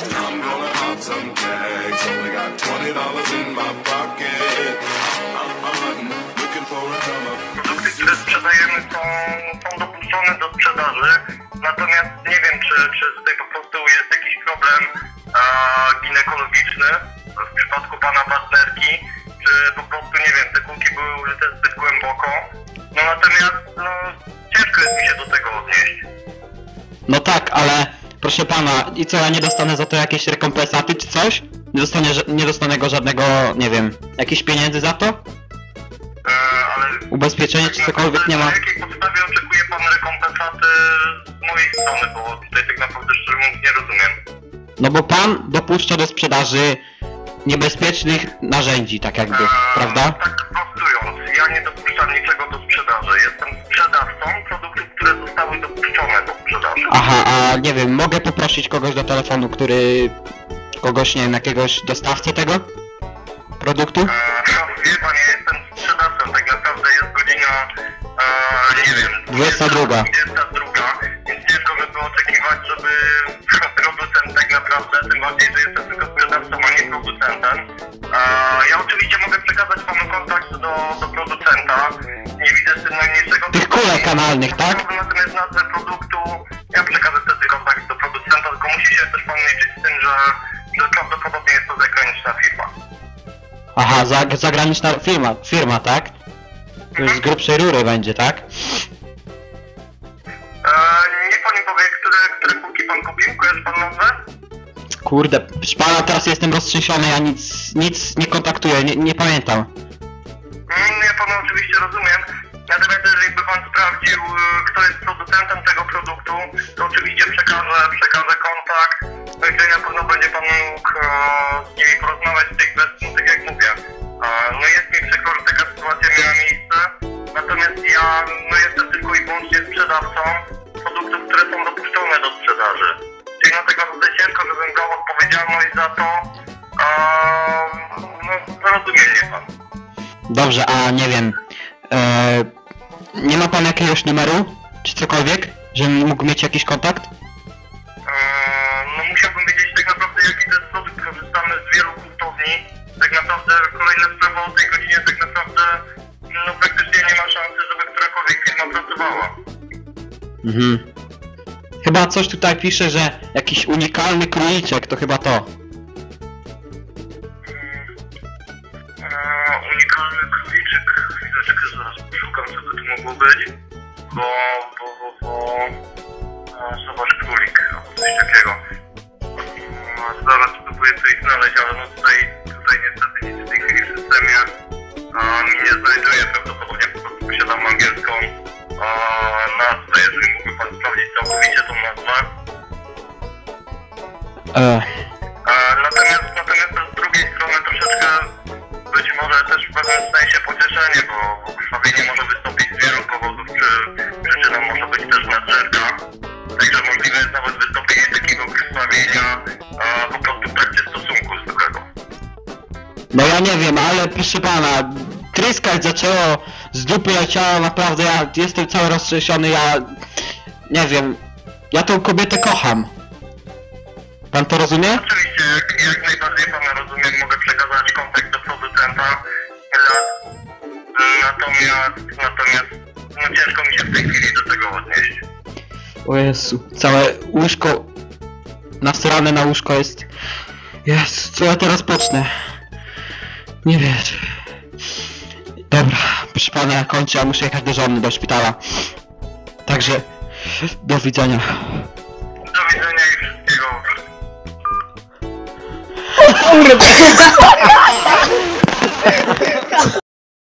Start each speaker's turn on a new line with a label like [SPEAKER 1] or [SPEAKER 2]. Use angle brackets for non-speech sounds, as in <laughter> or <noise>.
[SPEAKER 1] I'm gonna some tags. Only got twenty dollars in my pocket. I'm, hunting, looking for a
[SPEAKER 2] produkty, które sprzedajemy są, są dopuszczone do sprzedaży, natomiast nie wiem, czy, czy tutaj po prostu jest jakiś problem a, ginekologiczny w przypadku pana partnerki, czy po prostu, nie wiem, te kulki były użyte zbyt głęboko. No
[SPEAKER 3] tak, ale proszę pana, i co, ja nie dostanę za to jakieś rekompensaty czy coś? Nie, dostanie, ża- nie dostanę go żadnego, nie wiem, jakichś pieniędzy za to?
[SPEAKER 2] E, ale...
[SPEAKER 3] Ubezpieczenie czy cokolwiek nie ma?
[SPEAKER 2] Na jakiej podstawie oczekuje pan rekompensaty z mojej strony, bo tutaj tak naprawdę szczerze mówiąc nie rozumiem.
[SPEAKER 3] No bo pan dopuszcza do sprzedaży niebezpiecznych narzędzi, tak jakby,
[SPEAKER 2] Eee,
[SPEAKER 3] prawda?
[SPEAKER 2] Tak prostując, ja nie dopuszczam niczego do sprzedaży. Jestem sprzedawcą produktów, które zostały dopuszczone do sprzedaży.
[SPEAKER 3] Aha, a nie wiem, mogę poprosić kogoś do telefonu, który... Kogoś, nie wiem, jakiegoś dostawcę tego? Produktu?
[SPEAKER 2] No, wie pan, ja jestem sprzedawcą, tak naprawdę jest godzina, eee, nie wiem,
[SPEAKER 3] 22.
[SPEAKER 2] 22, więc ciężko by było oczekiwać, żeby <laughs> producent tak naprawdę, tym bardziej, że jestem tylko sprzedawcą, a nie producentem. Eee, ja oczywiście mogę przekazać panu kontakt do, do producenta, nie widzę z tym najmniejszego
[SPEAKER 3] Tych kulek kanalnych, tak?
[SPEAKER 2] Musi się też pan liczyć z tym, że, że prawdopodobnie jest to zagraniczna firma.
[SPEAKER 3] Aha, za, zagraniczna firma, firma, tak? To już z grubszej rury będzie, tak?
[SPEAKER 2] Eee, niech pan mi powie, które, które kulki pan kupił, kojarzy pan nazwę?
[SPEAKER 3] Kurde, proszę pana, teraz jestem roztrzęsiony, ja nic, nic nie kontaktuję, nie, nie pamiętam.
[SPEAKER 2] Mm, ja pana oczywiście rozumiem, natomiast jeżeli by pan sprawdził, e, kto jest producentem tego no wtedy na pewno będzie pan mógł e, z nimi porozmawiać z tych kwestii, tak jak mówię. E, no jest mi przykro, że taka sytuacja miała miejsce, natomiast ja no, jestem tylko i wyłącznie sprzedawcą produktów, które są dopuszczone do sprzedaży. Czyli dlatego naprawdę ciężko, żebym brał odpowiedzialność za to, e, no rozumie mnie pan.
[SPEAKER 3] Dobrze, a nie wiem, e, nie ma pan jakiegoś numeru, czy cokolwiek, żebym mógł mieć jakiś kontakt?
[SPEAKER 2] Naprawdę kolejna sprawa o tej godzinie tak naprawdę no praktycznie nie ma szansy, żeby którakolwiek firma pracowała.
[SPEAKER 3] Mhm. Chyba coś tutaj pisze, że jakiś unikalny króliczek, to chyba to.
[SPEAKER 2] Eee, unikalny króliczek, chwileczkę zaraz poszukam co by to mogło być, bo, bo, bo, bo e, zobacz królik albo coś takiego. Zaraz spróbuję coś znaleźć, ale no tutaj, tutaj niestety nic w tej chwili w systemie mi nie znajduje, prawdopodobnie po prostu posiadam angielską a, nazwę, jeżeli mógłby pan sprawdzić całkowicie tą nazwę.
[SPEAKER 3] E,
[SPEAKER 2] Natomiast, natomiast z drugiej strony troszeczkę być może też w pewnym sensie pocieszenie, bo krwawienie może wystąpić
[SPEAKER 3] no ja nie wiem, ale proszę pana, tryskać zaczęło, z dupy leciało, naprawdę ja jestem cały roztrzęsiony, ja... Nie wiem, ja tą kobietę kocham. Pan to rozumie?
[SPEAKER 2] Oczywiście, jak, jak najbardziej pana rozumiem, mogę przekazać kontakt do producenta. Natomiast, natomiast, no ciężko mi się w tej chwili do tego odnieść.
[SPEAKER 3] O Jezu, całe łóżko nasrane na łóżko jest. Jezu, co ja teraz pocznę? Nie wierzę. Dobra, proszę pana, ja kończę, ja muszę jechać do żony, do szpitala. Także, do widzenia.
[SPEAKER 2] Do widzenia i wszystkiego.
[SPEAKER 3] Kurde!